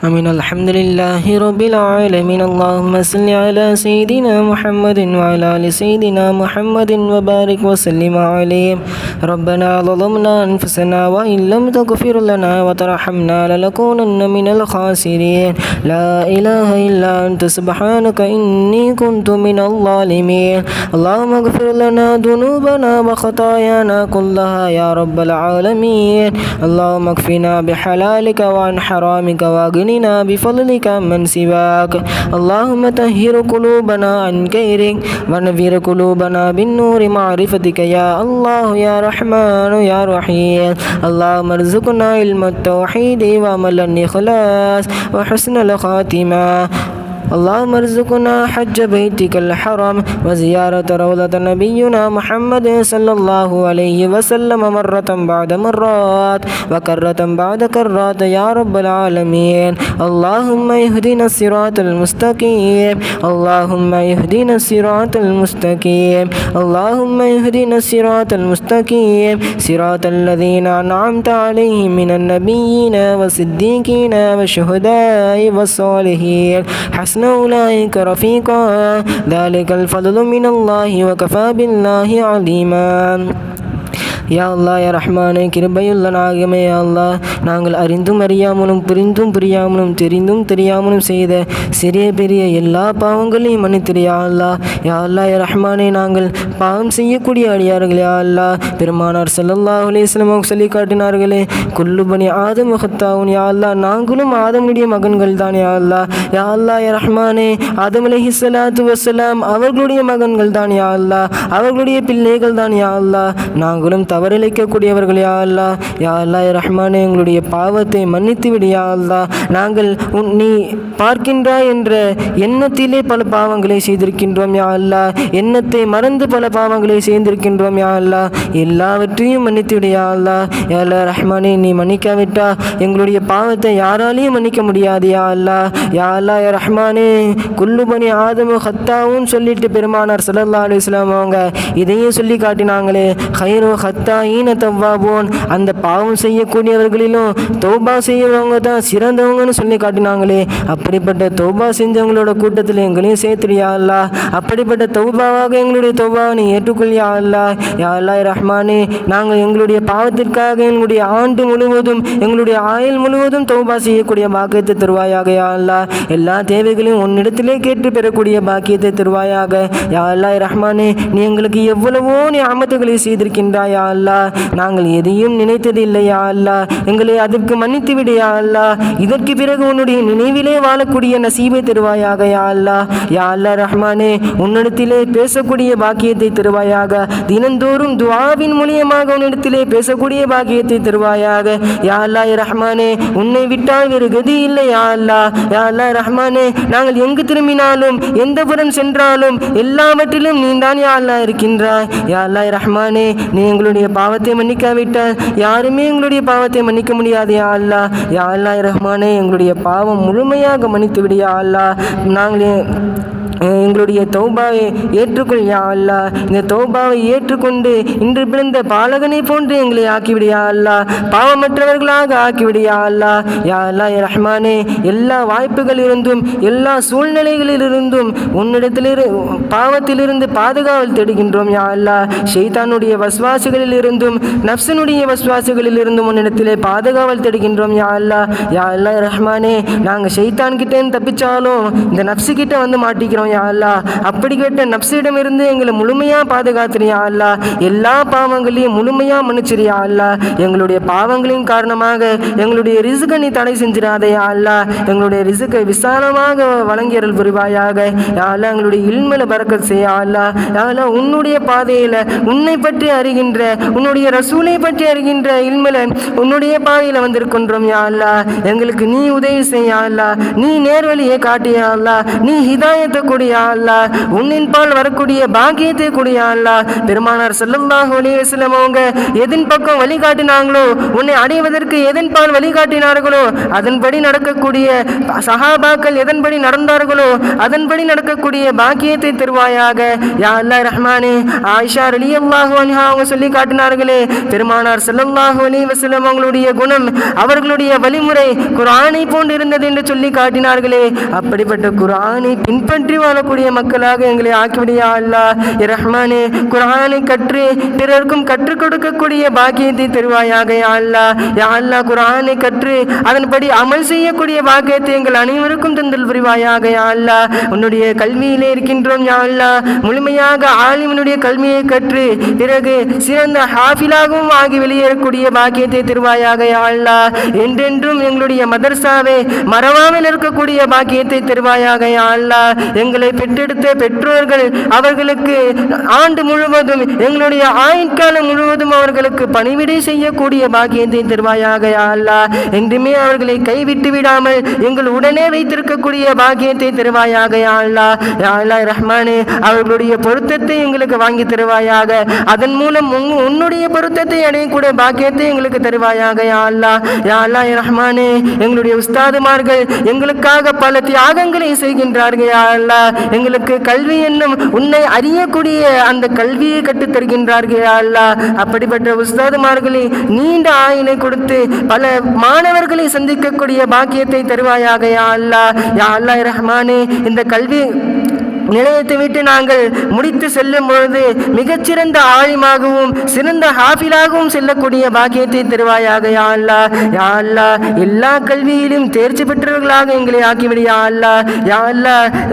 أمين. الحمد لله رب العالمين. اللهم صل على سيدنا محمد وعلى آل سيدنا محمد وبارك وسلم عليه. ربنا ظلمنا أنفسنا وإن لم تغفر لنا وترحمنا لنكونن من الخاسرين. لا إله إلا أنت. سبحانك إني كنت من الظالمين. اللهم اغفر لنا ذنوبنا وخطايانا كلها يا رب العالمين. اللهم اكفنا بحلالك وعن حرامك واغننا بفضلك من سواك. اللهم طهر قلوبنا عن غيرك ونذر قلوبنا بالنور معرفتك يا الله يا رحمن يا رحيم. اللهم ارزقنا علم التوحيد وعمل الإخلاص وحسن الخاتمة. اللهم ارزقنا حج بيتك الحرام وزيارة روضة نبينا محمد صلى الله عليه وسلم مرة بعد مرات وكرة بعد كرات يا رب العالمين. اللهم اهدنا الصراط المستقيم. اللهم اهدنا الصراط المستقيم. اللهم اهدنا الصراط المستقيم. صراط الذين أنعمت عليهم من النبيين والصديقين والشهداء والصالحين. أولئك رفيقا. ذلك الفضل من الله وكفى بالله عليما. யா அல்லா யா ரஹ்மானே கிருபையுள்ள நாகமே யா அல்லா நாங்கள் அறிந்தும் அறியாமலும் புரிந்தும் புரியாமலும் தெரிந்தும் தெரியாமலும் செய்த சிறிய பெரிய எல்லா பாவங்களையும் மன்னித்திரு யா அல்லா யா அல்லா யா ரஹ்மானே நாங்கள் பாவம் செய்யக்கூடிய அடியார்கள் யா அல்லா பெருமானார் சல்லல்லா அலைஹி சொல்லி காட்டினார்களே குல்லுபனி ஆதம் ஹத்தாவுன் யா அல்லா நாங்களும் ஆதமுடைய மகன்கள் தான் யா அல்லா யா அல்லா யா ரஹ்மானே ஆதம் அலைஹி ஸலாத்து அவர்களுடைய மகன்கள் தான் யா அல்லா அவர்களுடைய பிள்ளைகள் தான் யா அல்லா நாங்களும் தவறிழைக்கக்கூடியவர்கள் யா அல்லா. யா அல்லா ரஹ்மானே எங்களுடைய பாவத்தை மன்னித்து விடு யா அல்லா. நாங்கள் உன் நீ பார்க்கின்றாய் என்ற எண்ணத்திலே பல பாவங்களை செய்திருக்கின்றோம் யா அல்லா. எண்ணத்தை மறந்து பல பாவங்களை செய்திருக்கின்றோம் யா அல்லா. எல்லாவற்றையும் மன்னித்து விடு யா அல்லா. யா அல்லா ரஹ்மானே நீ மன்னிக்காவிட்டா எங்களுடைய பாவத்தை யாராலையும் மன்னிக்க முடியாது யா அல்லா. யா அல்லா யா ரஹ்மானே குல்லுபனி ஆதமு ஹத்தாவும் சொல்லிட்டு பெருமானார் ஸல்லல்லாஹு அலைஹி வஸல்லம் அவங்க இதையும் சொல்லி காட்டினாங்களே ஹைரோ ஹத்தாயின தவ்வாபோன். அந்த பாவம் செய்யக்கூடியவர்களிலும் தௌபா செய்யறவங்க தான் சிறந்தவங்கன்னு சொல்லி காட்டினாங்களே. அப்படிப்பட்ட தௌபா செஞ்சவங்களோட கூட்டத்தில் எங்களையும் சேர்த்துடியா அல்லா அப்படிப்பட்ட தௌபாவாக எங்களுடைய தௌபாவை நீ ஏற்றுக்கொள்ளியா அல்லா யா அல்லா ரஹ்மானே நாங்கள் எங்களுடைய பாவத்திற்காக எங்களுடைய ஆண்டு முழுவதும் எங்களுடைய ஆயுள் முழுவதும் தௌபா செய்யக்கூடிய பாக்கியத்தை தருவாயாக யா அல்லா எல்லா தேவைகளையும் உன்னிடத்திலே கேட்டு பெறக்கூடிய பாக்கியத்தை தருவாயாக யா அல்லா ரஹ்மானே. நீ எங்களுக்கு எவ்வளவோ நீ அமத்துகளை செய்திருக்கின்ற யா அல்லா? நாங்கள் எதையும் நினைத்தது இல்லையா அல்லா? எங்களை அதற்கு மன்னித்து விடையா அல்லா? இதற்கு பிறகு உன்னுடைய நினைவிலே வாழக்கூடிய நசீபை தருவாயாக யா அல்லா? யா அல்லா ரஹ்மானே உன்னிடத்திலே பேசக்கூடிய பாக்கியத்தை தருவாயாக தினந்தோறும் துவாவின் மூலியமாக உன்னிடத்திலே பேசக்கூடிய பாக்கியத்தை தருவாயாக யா அல்லா ரஹ்மானே உன்னை விட்டால் வேறு கதி இல்லை யா அல்லா? யா அல்லா ரஹ்மானே நாங்கள் எங்கு திரும்பினாலும் எந்த புறம் சென்றாலும் எல்லாவற்றிலும் நீ தான் யா அல்லா இருக்கின்றாய். யா அல்லா ரஹ்மானே நீ எங்களுடைய பாவத்தை மன்னிக்காவிட்டால் யாருமே எங்களுடைய பாவத்தை மன்னிக்க முடியாது யா அல்லா யா அல்லா ரஹ்மானே எங்களுடைய பாவம் முழுமையாக மன்னித்து விடியா அல்லா நாங்களே எங்களுடைய தௌபாவை ஏற்றுக்கொள் யா அல்லா இந்த தௌபாவை ஏற்றுக்கொண்டு இன்று பிறந்த பாலகனை போன்று எங்களை ஆக்கிவிடியா அல்லா பாவமற்றவர்களாக ஆக்கிவிடியா அல்லா யா அல்லா ரஹ்மானே எல்லா வாய்ப்புகளிலிருந்தும் எல்லா சூழ்நிலைகளிலிருந்தும் உன்னிடத்திலிரு பாவத்திலிருந்து பாதுகாவல் தேடுகின்றோம் யா அல்லா ஷெய்தானுடைய வஸ்வாசுகளிலிருந்தும் நப்சனுடைய வஸ்வாசுகளிலிருந்தும் உன்னிடத்திலே பாதுகாவல் தேடுகின்றோம் யா அல்லா யா அல்லா ரஹ்மானே நாங்கள் ஷெய்தான் கிட்டேன்னு தப்பிச்சாலும் இந்த நப்சு கிட்ட வந்து மாட்டிக்கிறோம் யா அல்லா அப்படி கேட்ட நப்சிடம் இருந்து எங்களை முழுமையாக பாதுகாத்துறியா அல்லா எல்லா பாவங்களையும் முழுமையாக மன்னிச்சிரியா அல்லா எங்களுடைய பாவங்களின் காரணமாக எங்களுடைய ரிசுக்கை நீ தடை செஞ்சிடாதையா அல்லா எங்களுடைய ரிசுக்கை விசாலமாக வழங்கியறல் புரிவாயாக. அல்லா எங்களுடைய இல்மல பறக்க செய்யா அல்லா யா அல்லா உன்னுடைய பாதையில் உன்னை பற்றி அறிகின்ற உன்னுடைய ரசூலை பற்றி அறிகின்ற இல்மல உன்னுடைய பாதையில் வந்திருக்கின்றோம் யா அல்லா எங்களுக்கு நீ உதவி செய்யா அல்லா நீ நேர்வழியை காட்டியா அல்லா நீ ஹிதாயத்தை கொடு கூடிய அல்லா உன்னின் பால் வரக்கூடிய பாக்கியத்தை கூடிய அல்லா பெருமானார் ஸல்லல்லாஹு அலைஹி அவங்க எதன் பக்கம் வழிகாட்டினாங்களோ உன்னை அடைவதற்கு எதன் பால் வழிகாட்டினார்களோ அதன்படி நடக்கக்கூடிய சஹாபாக்கள் எதன்படி நடந்தார்களோ அதன்படி நடக்கக்கூடிய பாக்கியத்தை தருவாயாக. யா அல்லா ரஹ்மானே ஆயிஷா ரலியல்லாஹு அன்ஹா அவங்க சொல்லி காட்டினார்களே பெருமானார் ஸல்லல்லாஹு அலைஹி வஸல்லம் அவங்களுடைய குணம் அவர்களுடைய வழிமுறை குரானை போன்று இருந்தது என்று சொல்லி காட்டினார்களே. அப்படிப்பட்ட குரானை பின்பற்றி வாழக்கூடிய மக்களாக எங்களை ஆக்கிவிடியா அல்லாஹ். யா ரஹ்மானே குர்ஆனை கற்று பிறருக்கும் கற்றுக் கொடுக்கக்கூடிய பாக்கியத்தை தருவாயாக யா அல்லாஹ். யா அல்லாஹ் குர்ஆனை கற்று அதன்படி அமல் செய்யக்கூடிய பாக்கியத்தை எங்கள் அனைவருக்கும் தந்தல் புரிவாயாக யா அல்லாஹ். உன்னுடைய கல்வியிலே இருக்கின்றோம் யா அல்லாஹ். முழுமையாக ஆலிமனுடைய கல்வியை கற்று பிறகு சிறந்த ஹாஃபிலாகவும் ஆகி வெளியேறக்கூடிய பாக்கியத்தை தருவாயாக யா அல்லாஹ். என்றென்றும் எங்களுடைய மதர்சாவை மறவாமல் இருக்கக்கூடிய பாக்கியத்தை தருவாயாக யா அல்லாஹ். எங்கள் அவர்களை பெற்றெடுத்த பெற்றோர்கள் அவர்களுக்கு ஆண்டு முழுவதும் எங்களுடைய ஆயுட்காலம் முழுவதும் அவர்களுக்கு பணிவிடை செய்யக்கூடிய பாக்கியத்தை தருவாயாக யா என்றுமே அவர்களை கைவிட்டு விடாமல் எங்கள் உடனே வைத்திருக்கக்கூடிய பாக்கியத்தை தருவாயாக அல்லா. அல்லாஹ் ரஹ்மானே அவர்களுடைய பொருத்தத்தை எங்களுக்கு வாங்கி தருவாயாக. அதன் மூலம் உன்னுடைய பொருத்தத்தை அடையக்கூடிய பாக்கியத்தை எங்களுக்கு தருவாயாக யா அல்லாஹ் யா அல்லாஹ் ரஹ்மானே எங்களுடைய உஸ்தாதுமார்கள் எங்களுக்காக பல தியாகங்களை செய்கின்றார்கள் யா எங்களுக்கு கல்வி என்னும் உன்னை அறியக்கூடிய அந்த கல்வியை கற்றுத் அல்லா. அப்படிப்பட்ட உஸ்தாதுமார்களை நீண்ட ஆயினை கொடுத்து பல மாணவர்களை சந்திக்கக்கூடிய பாக்கியத்தை தருவாயாக யா அல்லா. யா அல்லாஹ் ரஹ்மானே இந்த கல்வி நிலையத்தை விட்டு நாங்கள் முடித்து செல்லும் பொழுது மிகச்சிறந்த ஆழமாகவும் சிறந்த ஹாஃபிலாகவும் செல்லக்கூடிய பாக்கியத்தை தருவாயாக யா அல்லாஹ் யா அல்லா எல்லா கல்வியிலும் தேர்ச்சி பெற்றவர்களாக எங்களை ஆக்கிவிடு யா யா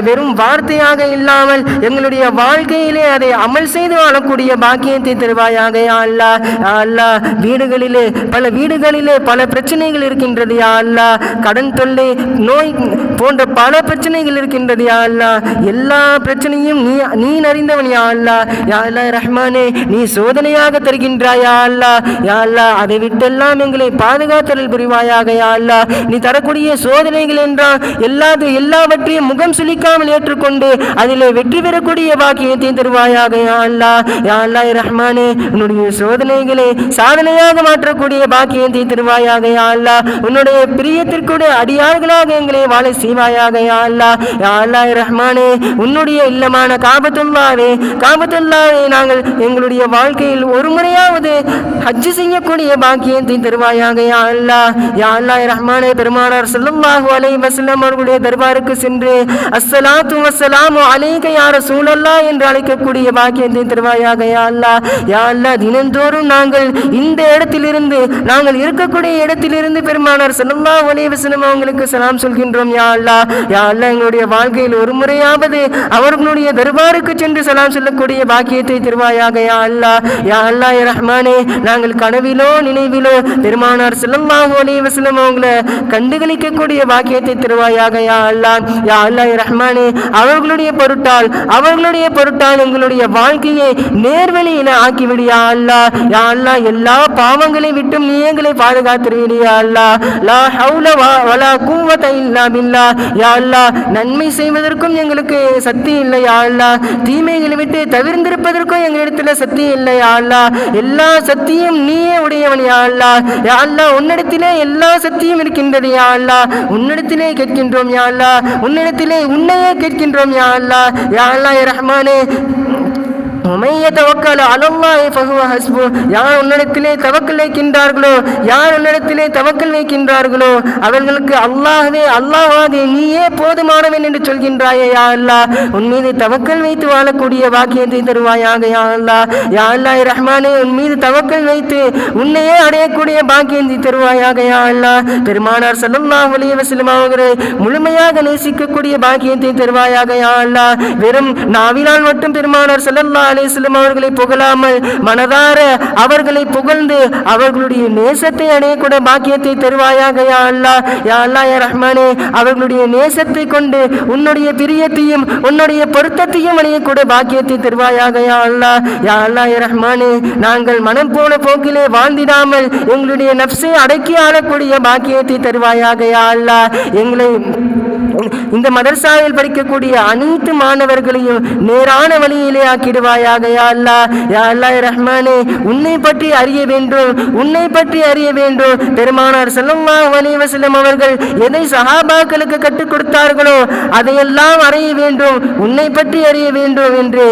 வெறும் வார்த்தையாக இல்லாமல் எங்களுடைய வாழ்க்கையிலே அதை அமல் செய்து வாழக்கூடிய பாக்கியத்தை தருவாயாக யா அல்லாஹ் யா வீடுகளிலே பல வீடுகளிலே பல பிரச்சனைகள் இருக்கின்றது யா அல்லா கடன் தொல்லை நோய் போன்ற பல பிரச்சனைகள் இருக்கின்றது யா அல்லா எல்லா பிரச்சனையும் நீ நீ அறிந்தவன் யா அல்லா. யா அல்லா ரஹ்மானே நீ சோதனையாக தருகின்றாய் யா அல்லா. யா அல்லா அதை விட்டெல்லாம் எங்களை பாதுகாத்தல் புரிவாயாக யா அல்லா. நீ தரக்கூடிய சோதனைகள் என்றால் எல்லாது எல்லாவற்றையும் முகம் சுளிக்காமல் ஏற்றுக்கொண்டு அதிலே வெற்றி பெறக்கூடிய பாக்கியத்தை தருவாயாக யா அல்லா. யா அல்லா ரஹ்மானே உன்னுடைய சோதனைகளை சாதனையாக மாற்றக்கூடிய பாக்கியத்தை தருவாயாக யா அல்லா. உன்னுடைய பிரியத்திற்குடைய அடியார்களாக எங்களை வாழ செய்வாயாக யா அல்லா. யா அல்லா ரஹ்மானே உன் உன்னுடைய இல்லமான காபத்துல்லாவே காபத்துல்லாவே நாங்கள் எங்களுடைய வாழ்க்கையில் ஒரு முறையாவது ஹஜ்ஜு செய்யக்கூடிய பாக்கியத்தை தருவாயாக. யா அல்லா யா அல்லா ரஹ்மானே பெருமானார் சொல்லுல்லாஹு அலை வஸல்லம் அவர்களுடைய தர்பாருக்கு சென்று அஸ்ஸலாத்து வஸ்ஸலாமு அலைக யார சூழல்லா என்று அழைக்கக்கூடிய பாக்கியத்தை தருவாயாக. யா அல்லா யா அல்லா தினந்தோறும் நாங்கள் இந்த இடத்திலிருந்து நாங்கள் இருக்கக்கூடிய இடத்திலிருந்து பெருமானார் ஸல்லல்லாஹு அலைஹி வஸல்லம் அவங்களுக்கு சலாம் சொல்கின்றோம். யா அல்லா யா அல்லா எங்களுடைய வாழ்க்கையில் ஒரு முறையாவது அவர்களுடைய தர்பாருக்கு சென்று சலாம் சொல்லக்கூடிய பாக்கியத்தை திருவாயாக யா அல்லாஹ் யா அல்லாஹ் ரஹ்மானே நாங்கள் கனவிலோ நினைவிலோ பெருமானார் ஸல்லல்லாஹு அலைஹி வஸல்லம் அவங்களை கண்டுகளிக்கக்கூடிய பாக்கியத்தை திருவாயாக யா அல்லாஹ் யா அல்லா ரஹ்மானே அவர்களுடைய பொருட்டால் அவர்களுடைய பொருட்டால் எங்களுடைய வாழ்க்கையை நேர்வழியில ஆக்கிவிடு யா யா அல்லா எல்லா பாவங்களை விட்டும் நீ எங்களை பாதுகாத்துருவிடு யா அல்லாஹ் லா ஹவுல வலா கூவத இல்லா பில்லா யா அல்லாஹ் நன்மை செய்வதற்கும் எங்களுக்கு சக்தி இல்லை யா தீமைகளை விட்டு தவிர்ந்திருப்பதற்கும் எங்களிடத்தில் சக்தி இல்லை யா எல்லா சக்தியும் நீயே உடையவன் யாழ்லா. யாழ்லா உன்னிடத்திலே எல்லா சக்தியும் இருக்கின்றது யாழ்லா. உன்னிடத்திலே கேட்கின்றோம் யாழ்லா. உன்னிடத்திலே உன்னையே கேட்கின்றோம் யாழ்லா. யாழ்லா ரஹ்மானே உமை தவக்கால அலல்லாஹி ஃபஹுவ ஹஸ்பு. யார் உன்னிடத்திலே தவக்கல் வைக்கின்றார்களோ யார் உன்னிடத்திலே தவக்கல் வைக்கின்றார்களோ அவர்களுக்கு அல்லாஹ்வே அல்லாஹாதே நீயே போதுமானவன் என்று சொல்கின்றாயே யா அல்லா உன் மீது தவக்கல் வைத்து வாழக்கூடிய பாக்கியத்தை தருவாயாக யா அல்லா யா அல்லாஹ் ரஹ்மானே உன் மீது தவக்கல் வைத்து உன்னையே அடையக்கூடிய பாக்கியத்தை தருவாயாக யா அல்லா பெருமானார் ஸல்லல்லாஹு அலைஹி வஸல்லம் அவர்களை முழுமையாக நேசிக்கக்கூடிய பாக்கியத்தை தருவாயாக யா அல்லா வெறும் நாவினால் மட்டும் பெருமானார் ஸல்லல்லாஹு அலைஹி அவர்களை புகழாமல் மனதார அவர்களை புகழ்ந்து அவர்களுடைய நேசத்தை அடையக்கூட பாக்கியத்தை தருவாயாக யா அல்லா யா அல்லா யா ரஹ்மானே. அவர்களுடைய நேசத்தை கொண்டு உன்னுடைய பிரியத்தையும் உன்னுடைய பொருத்தத்தையும் அடையக்கூட பாக்கியத்தை தருவாயாக யா அல்லா யா அல்லா யா ரஹ்மானே. நாங்கள் மனம் போன போக்கிலே வாழ்ந்திடாமல் எங்களுடைய நப்சை அடக்கி ஆளக்கூடிய பாக்கியத்தை தருவாயாக யா அல்லா. எங்களை இந்த மதரசாவில் படிக்கக்கூடிய அனைத்து மாணவர்களையும் நேரான வழியிலே ஆக்கிடுவாயாக யா அல்லா யா அல்லா ரஹ்மானே உன்னை பற்றி அறிய வேண்டும் உன்னை பற்றி அறிய வேண்டும். பெருமானார் செல்லம்மா வலிவசலம் அவர்கள் எதை சஹாபாக்களுக்கு கற்றுக் கொடுத்தார்களோ அதையெல்லாம் அறிய வேண்டும் உன்னை பற்றி அறிய வேண்டும் என்று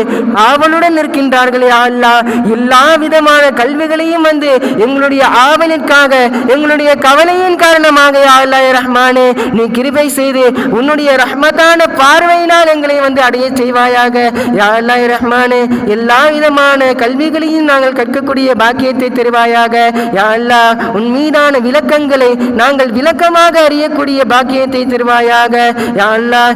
ஆவலுடன் இருக்கின்றார்கள் யா அல்லா எல்லா விதமான கல்விகளையும் வந்து எங்களுடைய ஆவலிற்காக எங்களுடைய கவலையின் காரணமாக யா அல்லாஹ் ரஹ்மானே நீ கிருபை செய்து உன்னுடைய ரஹ்மத்தான பார்வையினால் எங்களை வந்து அடைய செய்வாயாக. யா அல்லாஹ் ரஹ்மானே எல்லா விதமான கல்விகளையும் நாங்கள் கற்கக்கூடிய பாக்கியத்தை தருவாயாக. யா அல்லாஹ் உன் மீதான விளக்கங்களை நாங்கள் விளக்கமாக அறியக்கூடிய பாக்கியத்தை தருவாயாக. யா அல்லாஹ்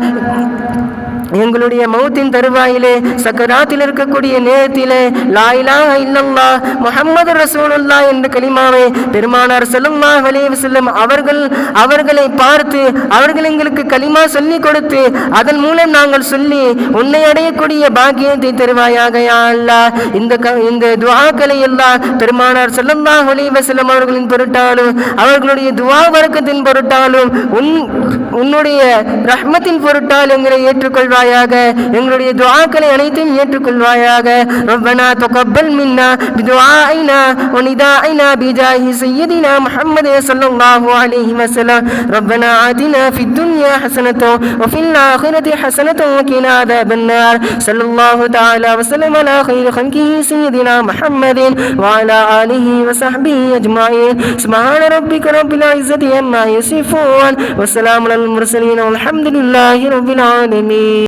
எங்களுடைய மௌத்தின் தருவாயிலே சக்கராத்தில் இருக்கக்கூடிய நேரத்திலே லாயிலா இல்லல்லா முகமது ரசூலுல்லா என்ற கலிமாவை பெருமானார் ஸல்லல்லாஹு வலிவு செல்லும் அவர்கள் அவர்களை பார்த்து அவர்கள் எங்களுக்கு கலிமா சொல்லி கொடுத்து அதன் மூலம் நாங்கள் சொல்லி உன்னை அடையக்கூடிய பாக்கியத்தை தருவாயாக யா அல்லாஹ். இந்த க- இந்த துவாக்களை எல்லாம் பெருமானார் ஸல்லல்லாஹு அலைஹி செல்லும் அவர்களின் பொருட்டாலும் அவர்களுடைய துவா வர்க்கத்தின் பொருட்டாலும் உன் உன்னுடைய ரஹ்மத்தின் பொருட்டால் எங்களை ஏற்றுக்கொள்வார். ஏற்றுக்கொள்வாயாக எங்களுடைய துஆக்களை அனைத்தையும் ஏற்றுக்கொள்வாயாக ربنا تقبل منا بدعائنا وندائنا بجاه سيدنا محمد صلى الله عليه وسلم ربنا آتنا في الدنيا حسنة وفي الآخرة حسنة وقنا عذاب النار صلى الله تعالى وسلم على خير خلقه سيدنا محمد وعلى آله وصحبه أجمعين سبحان ربك رب العزة عما يصفون والسلام على المرسلين والحمد لله رب العالمين